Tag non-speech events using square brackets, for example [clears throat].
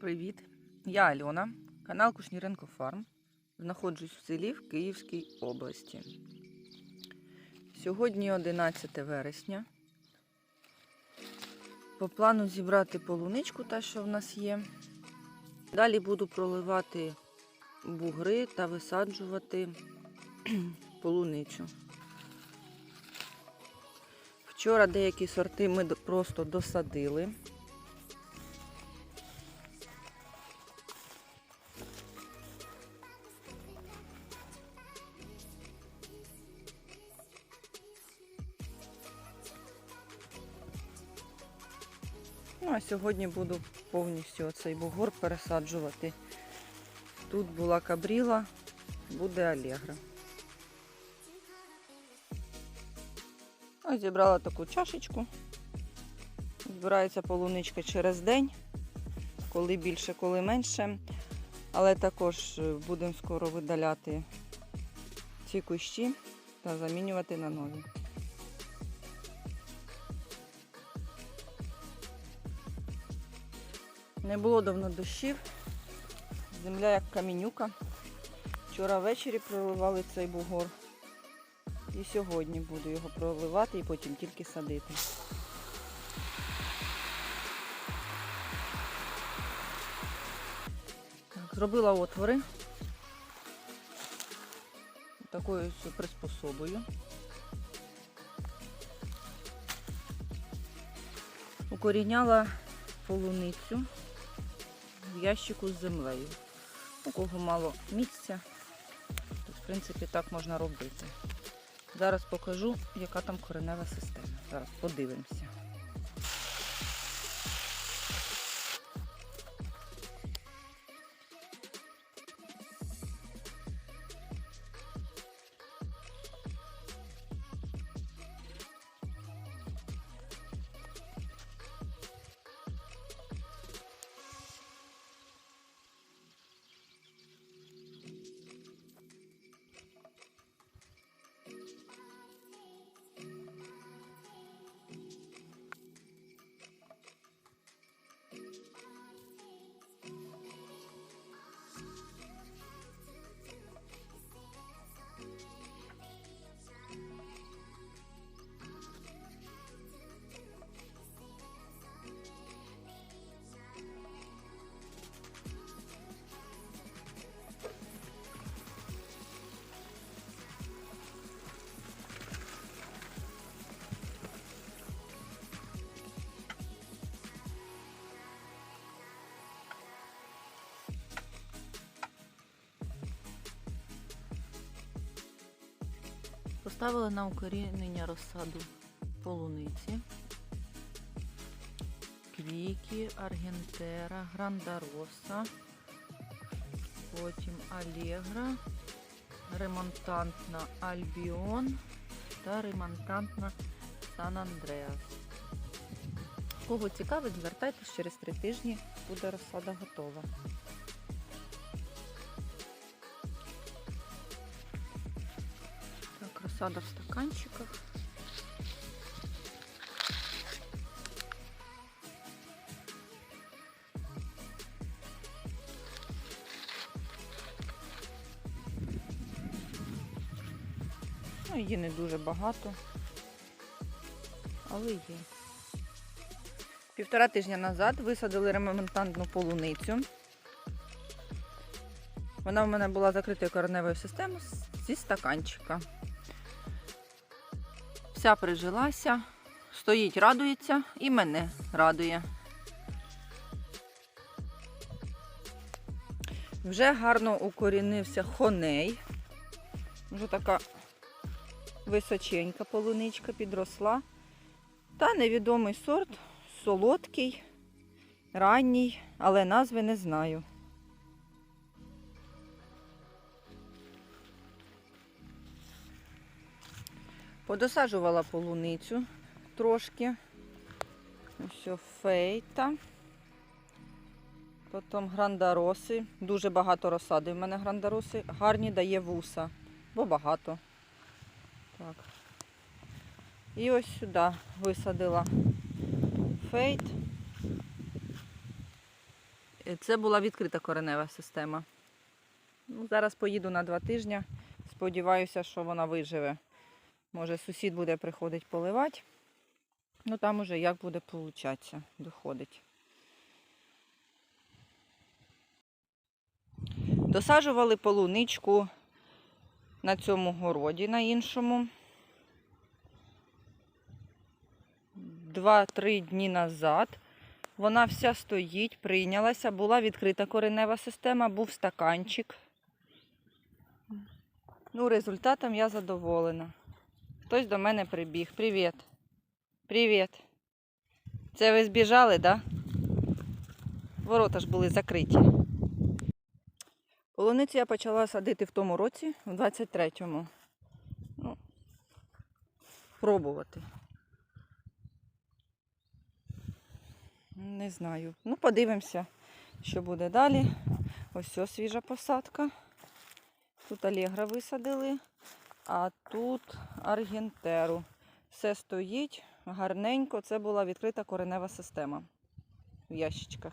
Привіт! Я Альона, канал Кушніренко Фарм. Знаходжусь в селі в Київській області. Сьогодні 11 вересня. По плану зібрати полуничку, та що в нас є. Далі буду проливати бугри та висаджувати [clears throat] полуничу. Вчора деякі сорти ми просто досадили. А сьогодні буду повністю оцей бугор пересаджувати. Тут була кабріла, буде алегра. Ось зібрала таку чашечку. Збирається полуничка через день, коли більше, коли менше. Але також е, будемо скоро видаляти ці кущі та замінювати на нові. Не було давно дощів. Земля як камінюка. Вчора ввечері проливали цей бугор. І сьогодні буду його проливати і потім тільки садити. Так, зробила отвори. Такою приспособою. Укоріняла полуницю ящику з землею. У кого мало місця, то в принципі так можна робити. Зараз покажу, яка там коренева система. Зараз подивимося. Поставила на укорінення розсаду полуниці, квіки, аргентера, грандароса, потім алегра, ремонтантна альбіон та ремонтантна Сан Андреас. Кого цікавить, звертайтесь через три тижні, буде розсада готова. Розсада в стаканчиках. Ну, її не дуже багато, але є. Півтора тижня назад висадили ремонтантну полуницю. Вона в мене була закритою кореневою системою зі стаканчика. Вся прижилася, стоїть, радується і мене радує. Вже гарно укорінився хоней. Вже така височенька полуничка підросла. Та невідомий сорт, солодкий, ранній, але назви не знаю. Подосаджувала полуницю трошки. Ось фейта. Потім грандароси. Дуже багато розсади в мене грандароси. Гарні дає вуса, бо багато. Так. І ось сюди висадила фейт. Е, Це була відкрита коренева система. Ну, зараз поїду на два тижні. Сподіваюся, що вона виживе. Може, сусід буде приходити поливати. Ну там уже як буде получатися, доходить. Досаджували полуничку на цьому городі, на іншому. Два-три дні назад. Вона вся стоїть, прийнялася, була відкрита коренева система, був стаканчик. Ну, результатом я задоволена. Хтось до мене прибіг. Привіт. Привіт. Це ви збіжали? Да? Ворота ж були закриті. Полуницю я почала садити в тому році, в 23-му. Ну, пробувати. Не знаю. Ну, подивимося, що буде далі. Ось ось свіжа посадка. Тут Алегра висадили, а тут Аргентеру. Все стоїть гарненько. Це була відкрита коренева система в ящичках.